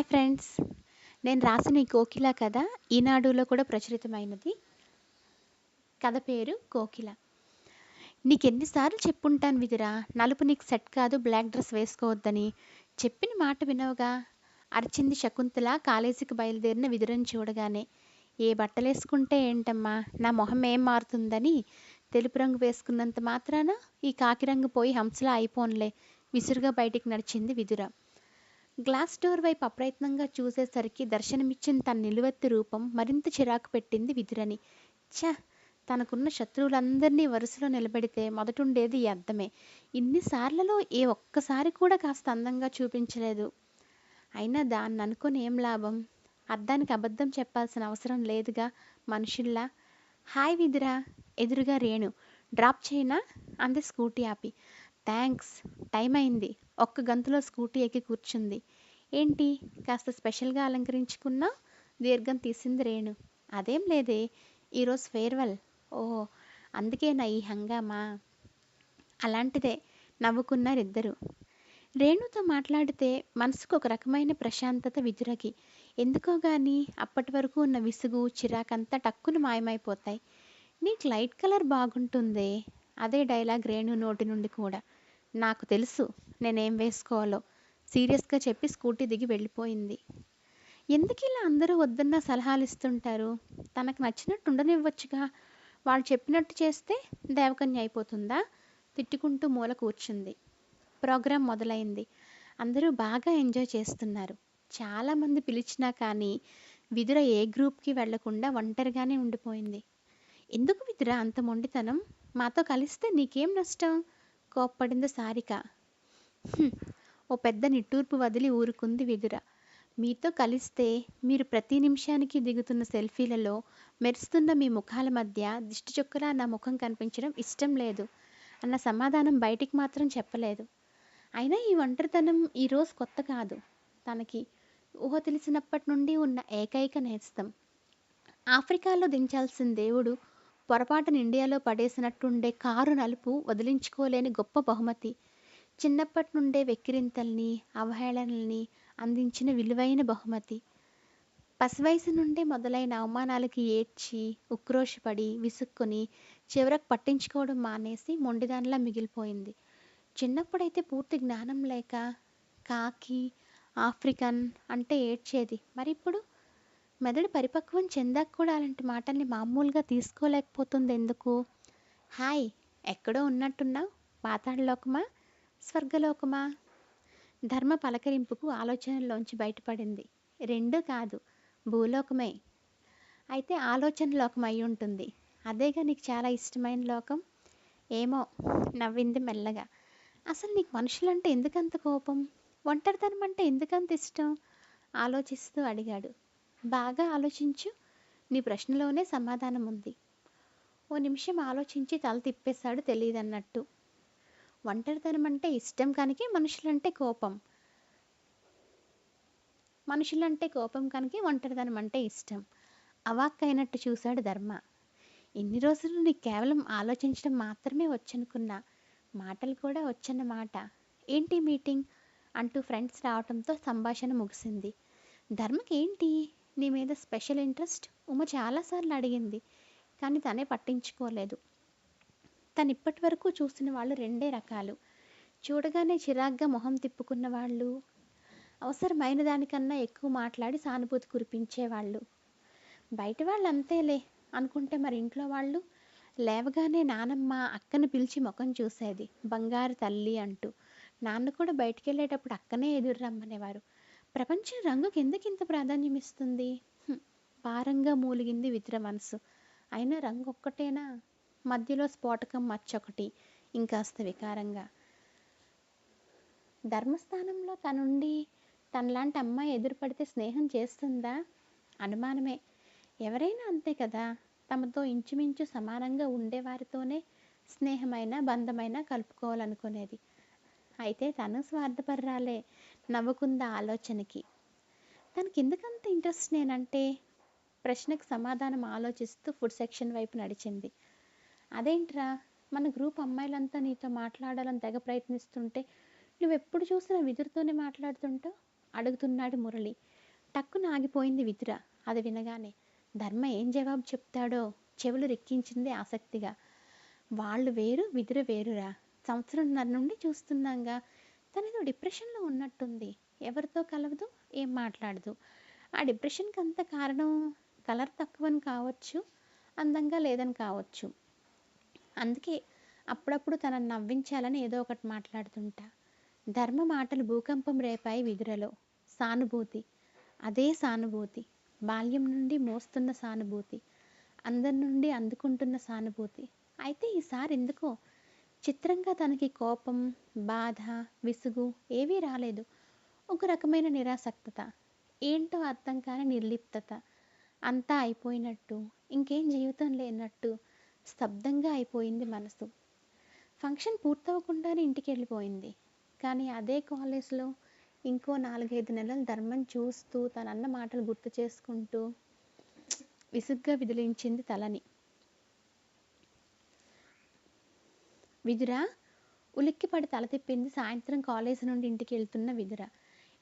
Hi friends నేను రాసిన ఈ కోకిల కథ ఈనాడులో కూడా ప్రచురితమైనది. కథ పేరు కోకిల. నీకెన్నిసార్లు చెప్పుంటాను విదురా నలుపు నీకు సెట్ కాదు బ్లాక్ డ్రెస్ వేసుకోవద్దని. చెప్పిన మాట వినవుగా అరిచింది శకుంతల కాలేజీకి బయలుదేరిన విదురని చూడగానే ఏ బట్టలేసుకుంటే ఏంటమ్మా నా మొహం ఏం మారుతుందని? తెలుపు రంగు వేసుకున్నంత మాత్రాన? ఈ కాకి రంగు పోయి హంసలా అయిపోన్లే విసురుగా బయటికి నడిచింది విదుర. గ్లాస్ డోర్ వైపు అప్రయత్నంగా చూసేసరికి దర్శనమిచ్చిన తన నిలువెత్తు రూపం మరింత చిరాకు పెట్టింది విధురని. ఛ! తనకున్న శత్రువులందరినీ వరుసలో నిలబెడితే మొదటుండేది ఈ అద్దమే. ఇన్నిసార్లలో ఏ ఒక్కసారి కూడా కాస్త అందంగా చూపించలేదు. అయినా దాన్ని అనుకుని ఏం లాభం? అద్దానికి అబద్ధం చెప్పాల్సిన అవసరం లేదుగా మనుషుల్లా? హాయ్ విధురా! ఎదురుగా రేణు. డ్రాప్ చేయనా? అంది స్కూటీ ఆపి. థ్యాంక్స్ టైం అయింది. ఒక్క గంతులో స్కూటీ ఎక్కి కూర్చుంది. ఏంటి? కాస్త స్పెషల్గా అలంకరించుకున్నా దీర్ఘం తీసింది రేణు. అదేం లేదే. ఈరోజు ఫేర్వెల్. ఓ అందుకేనా ఈ హంగామా? అలాంటిదే. నవ్వుకున్నారిద్దరు రేణుతో మాట్లాడితే మనసుకు ఒక రకమైన ప్రశాంతత విదురకి ఎందుకో గాని అప్పటి వరకు ఉన్న విసుగు చిరాకంతా టక్కున మాయమైపోతాయి. నీకు లైట్ కలర్ బాగుంటుందే. అదే డైలాగ్ రేణు నోటి నుండి కూడా. నాకు తెలుసు నేనేం వేసుకోవాలో. సీరియస్గా చెప్పి స్కూటీ దిగి వెళ్ళిపోయింది. ఎందుకు ఇలా అందరూ వద్దన్న సలహాలు ఇస్తుంటారు? తనకు నచ్చినట్టు ఉండనివ్వచ్చుగా. వాళ్ళు చెప్పినట్టు చేస్తే దేవకన్య అయిపోతుందా? తిట్టుకుంటూ మూల కూర్చుంది. ప్రోగ్రాం మొదలైంది. అందరూ బాగా ఎంజాయ్ చేస్తున్నారు. చాలామంది పిలిచినా కానీ విదుర ఏ గ్రూప్కి వెళ్ళకుండా ఒంటరిగానే ఉండిపోయింది. ఎందుకు విదుర అంత మొండితనం? మాతో కలిస్తే నీకేం నష్టం? కోప్పడింది సారిక. ఓ పెద్ద నిట్టూర్పు వదిలి ఊరుకుంది విదుర. మీతో కలిస్తే మీరు ప్రతి నిమిషానికి దిగుతున్న సెల్ఫీలలో మెరుస్తున్న మీ ముఖాల మధ్య దిష్టి చొక్కలా నా ముఖం కనిపించడం ఇష్టం లేదు అన్న సమాధానం బయటికి మాత్రం చెప్పలేదు. అయినా ఈ ఒంటరితనం ఈరోజు కొత్త కాదు. తనకి ఊహ తెలిసినప్పటి నుండి ఉన్న ఏకైక నేస్తం. ఆఫ్రికాలో దించాల్సిన దేవుడు పొరపాటున ఇండియాలో పడేసినట్టుండే కారు నలుపు వదిలించుకోలేని గొప్ప బహుమతి. చిన్నప్పటి నుండే వెక్కిరింతల్ని అవహేళనల్ని అందించిన విలువైన బహుమతి. పసివయసు నుండే మొదలైన అవమానాలకి ఏడ్చి ఉక్రోషపడి విసుక్కుని చివరకు పట్టించుకోవడం మానేసి మొండిదానిలా మిగిలిపోయింది. చిన్నప్పుడైతే పూర్తి జ్ఞానం లేక కాకి ఆఫ్రికన్ అంటే ఏడ్చేది. మరి ఇప్పుడు మెదడు పరిపక్వం చెందాక కూడా అలాంటి మాటల్ని మామూలుగా తీసుకోలేకపోతుంది ఎందుకు? హాయ్ ఎక్కడో ఉన్నట్టున్నావు? పాతాళలోకమా? స్వర్గలోకమా? ధర్మ పలకరింపుకు ఆలోచనల్లోంచి బయటపడింది. రెండూ కాదు భూలోకమే. అయితే ఆలోచన లోకం అయి ఉంటుంది. అదేగా నీకు చాలా ఇష్టమైన లోకం? ఏమో నవ్వింది మెల్లగా. అసలు నీకు మనుషులంటే ఎందుకంత కోపం? ఒంటరితనం అంటే ఎందుకంత ఇష్టం? ఆలోచిస్తూ అడిగాడు. బాగా ఆలోచించు. నీ ప్రశ్నలోనే సమాధానం ఉంది ఓ నిమిషం ఆలోచించి తల తిప్పేశాడు తెలియదన్నట్టు ఒంటరితనం అంటే ఇష్టం కనుక మనుషులంటే కోపం. మనుషులంటే కోపం కనుక ఒంటరితనం అంటే ఇష్టం. అవాక్కైనట్టు చూశాడు ధర్మ. ఇన్ని రోజులు నీకు కేవలం ఆలోచించడం మాత్రమే వచ్చనుకున్నా. మాటలు కూడా వచ్చన్నమాట. ఏంటి మీటింగ్? అంటూ ఫ్రెండ్స్ రావడంతో సంభాషణ ముగిసింది. ధర్మకేంటి? నీ మీద స్పెషల్ ఇంట్రెస్ట్? ఉమ చాలాసార్లు అడిగింది కానీ తనే పట్టించుకోలేదు. తను ఇప్పటి వరకు చూసిన వాళ్ళు రెండే రకాలు. చూడగానే చిరాగ్గా మొహం తిప్పుకున్న వాళ్ళు అవసరమైన దానికన్నా ఎక్కువ మాట్లాడి సానుభూతి కురిపించేవాళ్ళు. బయట వాళ్ళు అంతేలే అనుకుంటే మరి ఇంట్లో వాళ్ళు? లేవగానే నానమ్మ అక్కని పిలిచి ముఖం చూసేది బంగారు తల్లి అంటూ. నాన్న కూడా బయటికి వెళ్ళేటప్పుడు అక్కనే ఎదురు రమ్మనేవారు. ప్రపంచం రంగుకి ఎందుకింత ప్రాధాన్యం ఇస్తుంది హ్మ్, భారంగా మూలిగింది వితుర మనసు. అయినా రంగు ఒక్కటేనా? మధ్యలో స్ఫోటకం మచ్చొకటి ఇంకాస్త వికారంగా. ధర్మస్థానంలో తనుండి తనలాంటి అమ్మాయి ఎదురుపడితే స్నేహం చేస్తుందా? అనుమానమే. ఎవరైనా అంతే కదా? తమతో ఇంచుమించు సమానంగా ఉండేవారితోనే స్నేహమైన బంధమైన కలుపుకోవాలనుకునేది. అయితే తను స్వార్థపర్రాలే నవ్వుకుంది ఆలోచనకి. తనకి ఎందుకంత ఇంట్రెస్ట్ నేనంటే? ప్రశ్నకు సమాధానం ఆలోచిస్తూ ఫుడ్ సెక్షన్ వైపు నడిచింది. అదేంట్రా? మన గ్రూప్ అమ్మాయిలంతా నీతో మాట్లాడాలని తెగ ప్రయత్నిస్తుంటే నువ్వు ఎప్పుడు చూసినా విదురుతోనే మాట్లాడుతుంటావు? అడుగుతున్నాడు మురళి. టక్కున ఆగిపోయింది విదుర. అది వినగానే ధర్మ ఏం జవాబు చెప్తాడో చెవులు రెక్కించింది ఆసక్తిగా. వాళ్ళు వేరు విదుర వేరురా. సంవత్సరంన్నర నుండి చూస్తున్నాగా. తనేదో డిప్రెషన్లో ఉన్నట్టుంది. ఎవరితో కలవదు ఏం మాట్లాడదు. ఆ డిప్రెషన్కి అంత కారణం కలర్ తక్కువని కావచ్చు అందంగా లేదని కావచ్చు. అందుకే అప్పుడప్పుడు తనని నవ్వించాలని ఏదో ఒకటి మాట్లాడుతుంటా. ధర్మ మాటలు భూకంపం రేపాయి విధురలో సానుభూతి. అదే సానుభూతి. బాల్యం నుండి మోస్తున్న సానుభూతి. అందరి నుండి అందుకుంటున్న సానుభూతి. అయితే ఈసారి ఎందుకో చిత్రంగా తనకి కోపం బాధ విసుగు ఏవీ రాలేదు. ఒక రకమైన నిరాసక్తత ఏంటో అర్థం కాని నిర్లిప్తత. అంతా అయిపోయినట్టు ఇంకేం జీవితం లేనట్టు స్తబ్దంగా అయిపోయింది మనసు. ఫంక్షన్ పూర్తవకుండానే ఇంటికి వెళ్ళిపోయింది. కానీ అదే కాలేజ్లో ఇంకో నాలుగైదు నెలలు ధర్మం చూస్తూ తనన్న మాటలు గుర్తు చేసుకుంటూ విసుగ్గా విదిలించింది తలని. విదురా? ఉలిక్కిపడి తల తిప్పింది సాయంత్రం కాలేజీ నుండి ఇంటికి వెళ్తున్న విదుర.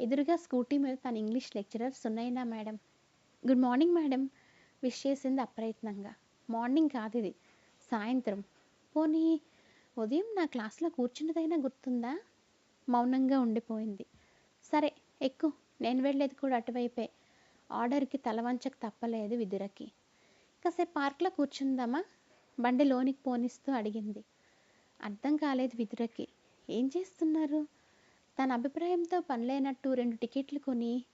ఎదురుగా స్కూటీ మీద తన English lecturer Sunnayya madam? Good morning madam wish చేసింది అప్రయత్నంగా. మార్నింగ్ కాదు ఇది సాయంత్రం. పోనీ ఉదయం నా క్లాస్లో కూర్చున్నదైనా గుర్తుందా? మౌనంగా ఉండిపోయింది. సరే ఎక్కు నేను వెళ్ళేది కూడా అటువైపే. ఆర్డర్కి తలవంచక తప్పలేదు విదురకి. కాసేపు పార్క్లో కూర్చుందామా? బండి లోనికి పోనిస్తూ అడిగింది. అర్థం కాలేదు విదురకి. ఏం చేస్తున్నారు? తన అభిప్రాయంతో పనిలేనట్టు రెండు టికెట్లు కొని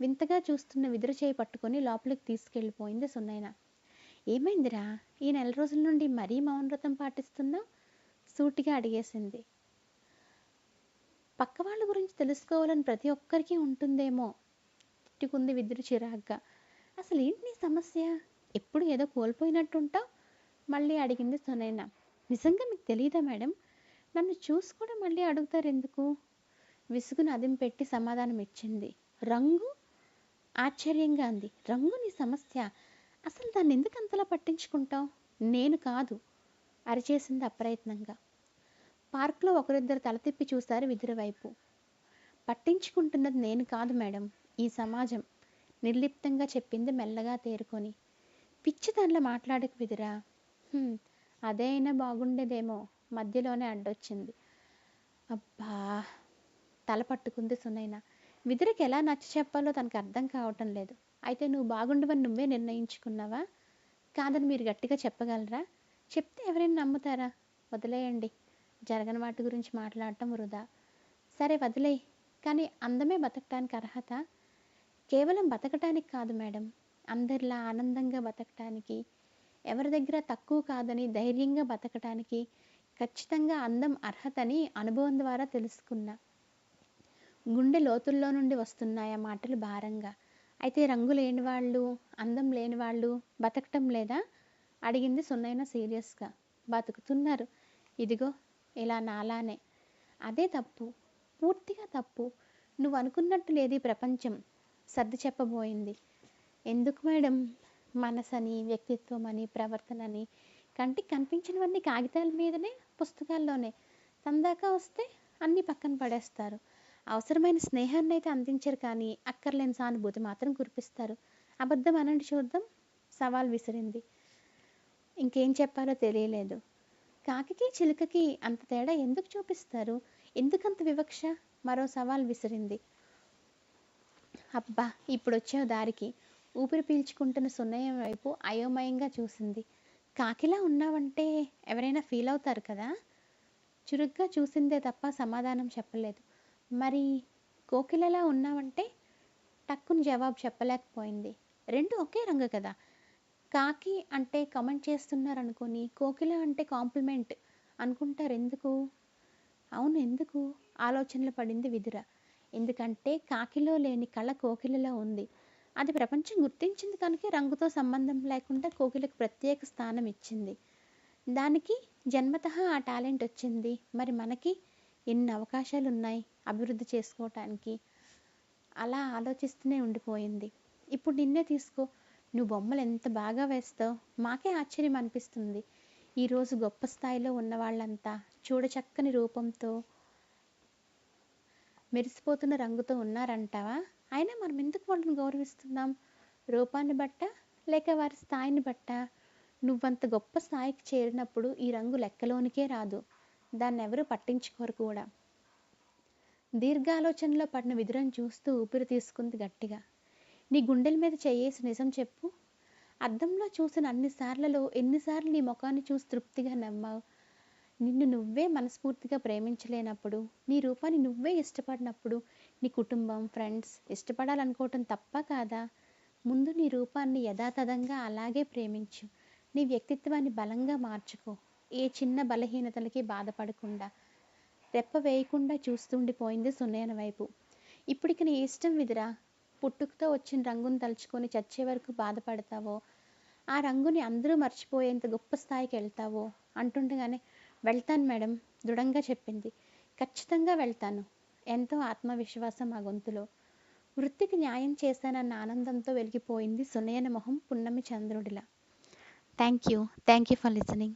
వింతగా చూస్తున్న విదుర చేయి పట్టుకొని లోపలికి తీసుకెళ్ళిపోయింది సున్నైన ఏమైందిరా? ఈ నెల రోజుల నుండి మరీ మౌనవ్రతం పాటిస్తున్నావు? సూటిగా అడిగేసింది. పక్క వాళ్ళ గురించి తెలుసుకోవాలని ప్రతి ఒక్కరికి ఉంటుందేమో తిట్టుకుంది విదురు చిరాగ్గా. అసలు ఏంటి నీ సమస్య? ఎప్పుడు ఏదో కోల్పోయినట్టుంటావు? మళ్ళీ అడిగింది సునైనా. నిజంగా మీకు తెలియదా మేడం? నన్ను చూసి కూడా మళ్ళీ అడుగుతారు ఎందుకు? విసుగును అదిం పెట్టి సమాధానం ఇచ్చింది. రంగు? ఆశ్చర్యంగా అంది. రంగు నీ సమస్య. అసలు దాన్ని ఎందుకు అంతలా పట్టించుకుంటావు? నేను కాదు. అరిచేసింది అప్రయత్నంగా. పార్క్లో ఒకరిద్దరు తల తిప్పి చూశారు విధుర వైపు. పట్టించుకుంటున్నది నేను కాదు మేడం. ఈ సమాజం. నిర్లిప్తంగా చెప్పింది మెల్లగా తేరుకొని. పిచ్చి దానిలో మాట్లాడకు విదురా. అదే అయినా బాగుండేదేమో మధ్యలోనే అడ్డొచ్చింది. అబ్బా! తల పట్టుకుంది సునైన. విదురకి ఎలా నచ్చ చెప్పాలో తనకు అర్థం కావటం లేదు. అయితే నువ్వు బాగుండవని నువ్వే నిర్ణయించుకున్నావా? కాదని మీరు గట్టిగా చెప్పగలరా? చెప్తే ఎవరైనా నమ్ముతారా? వదిలేయండి. జరగని వాటి గురించి మాట్లాడటం వృధా. సరే వదిలేయ్. కానీ అందమే బతకటానికి అర్హత? కేవలం బతకటానికి కాదు మేడం. అందరిలా ఆనందంగా బతకటానికి ఎవరి దగ్గర తక్కువ కాదని ధైర్యంగా బతకటానికి ఖచ్చితంగా అందం అర్హతని అనుభవం ద్వారా తెలుసుకున్నా. గుండె లోతుల్లో నుండి వస్తున్నాయి ఆ మాటలు భారంగా. అయితే రంగు లేని వాళ్ళు అందం లేని వాళ్ళు బతకటం లేదా? అడిగింది సున్నైన సీరియస్గా. బతుకుతున్నారు. ఇదిగో ఇలా నాలానే. అదే తప్పు. పూర్తిగా తప్పు. నువ్వు అనుకున్నట్టు లేదు ఈ ప్రపంచం. సర్ది చెప్పబోయింది. ఎందుకు మేడం? మనసని వ్యక్తిత్వం అని ప్రవర్తన అని కంటికి కనిపించినవన్నీ కాగితాల మీదనే పుస్తకాల్లోనే. తందాక వస్తే అన్నీ పక్కన పడేస్తారు. అవసరమైన స్నేహాన్ని అయితే అందించరు కానీ అక్కర్లేని సానుభూతి మాత్రం కురిపిస్తారు. అబద్ధం అనండి చూద్దాం. సవాల్ విసిరింది. ఇంకేం చెప్పాలో తెలియలేదు. కాకికి చిలుకకి అంత తేడా ఎందుకు చూపిస్తారు? ఎందుకంత వివక్ష? మరో సవాల్ విసిరింది. అబ్బా ఇప్పుడు వచ్చావు దారికి. ఊపిరి పీల్చుకుంటున్న సున్నయ్య వైపు అయోమయంగా చూసింది. కాకిలా ఉన్నావంటే ఎవరైనా ఫీల్ అవుతారు కదా? చురుగ్గా చూసిందే తప్ప సమాధానం చెప్పలేదు. మరి కోకిలలా ఉన్నావంటే టక్కుని జవాబు చెప్పలేకపోయింది. రెండు ఒకే రంగు కదా. కాకి అంటే కమెంట్ చేస్తున్నారు అనుకొని కోకిల అంటే కాంప్లిమెంట్ అనుకుంటారు ఎందుకు? అవును ఎందుకు? ఆలోచనలు పడింది విదుర. ఎందుకంటే కాకిలో లేని కళ కోకిలలో ఉంది. అది ప్రపంచం గుర్తించింది కనుక రంగుతో సంబంధం లేకుండా కోకిలకు ప్రత్యేక స్థానం ఇచ్చింది. దానికి జన్మత ఆ టాలెంట్ వచ్చింది. మరి మనకి ఎన్ని అవకాశాలు ఉన్నాయి అభివృద్ధి చేసుకోవటానికి? అలా ఆలోచిస్తూనే ఉండిపోయింది. ఇప్పుడు నిన్నే తీసుకో. నువ్వు బొమ్మలు ఎంత బాగా వేస్తావు? మాకే ఆశ్చర్యం అనిపిస్తుంది. ఈరోజు గొప్ప స్థాయిలో ఉన్న వాళ్ళంతా చూడచక్కని రూపంతో మెరిసిపోతున్న రంగుతో ఉన్నారంటావా? అయినా మనం ఎందుకు వాళ్ళని గౌరవిస్తున్నాం? రూపాన్ని బట్ట లేక వారి స్థాయిని బట్ట? నువ్వంత గొప్ప స్థాయికి చేరినప్పుడు ఈ రంగు లెక్కలోనికే రాదు. దాన్ని ఎవరు పట్టించుకోరు కూడా. దీర్ఘాలోచనలో పడిన విధురం చూస్తూ ఊపిరి తీసుకుంది గట్టిగా. నీ గుండెల మీద చేయేసి నిజం చెప్పు. అద్దంలో చూసిన అన్ని సార్లలో ఎన్నిసార్లు నీ ముఖాన్ని చూసి తృప్తిగా నమ్మావు. నిన్ను నువ్వే మనస్ఫూర్తిగా ప్రేమించలేనప్పుడు నీ రూపాన్ని నువ్వే ఇష్టపడినప్పుడు నీ కుటుంబం ఫ్రెండ్స్ ఇష్టపడాలనుకోవటం తప్ప కాదా? ముందు నీ రూపాన్ని యథాతథంగా అలాగే ప్రేమించు. నీ వ్యక్తిత్వాన్ని బలంగా మార్చుకో. ఏ చిన్న బలహీనతలకి బాధపడకుండా రెప్ప వేయకుండా చూస్తుండిపోయింది సునయన వైపు. ఇప్పటికి నీ ఇష్టం విదిరా. పుట్టుకతో వచ్చిన రంగును తలుచుకొని చచ్చే వరకు బాధపడతావో? ఆ రంగుని అందరూ మర్చిపోయేంత గొప్ప స్థాయికి వెళ్తావో? అంటుండగానే వెళ్తాను మేడం దృఢంగా చెప్పింది. ఖచ్చితంగా వెళ్తాను. ఎంతో ఆత్మవిశ్వాసం ఆ గొంతులో. వృత్తికి న్యాయం చేశానన్న ఆనందంతో వెలిగిపోయింది సునయన మొహం పున్నమి చంద్రుడిలా. Thank you thank you for listening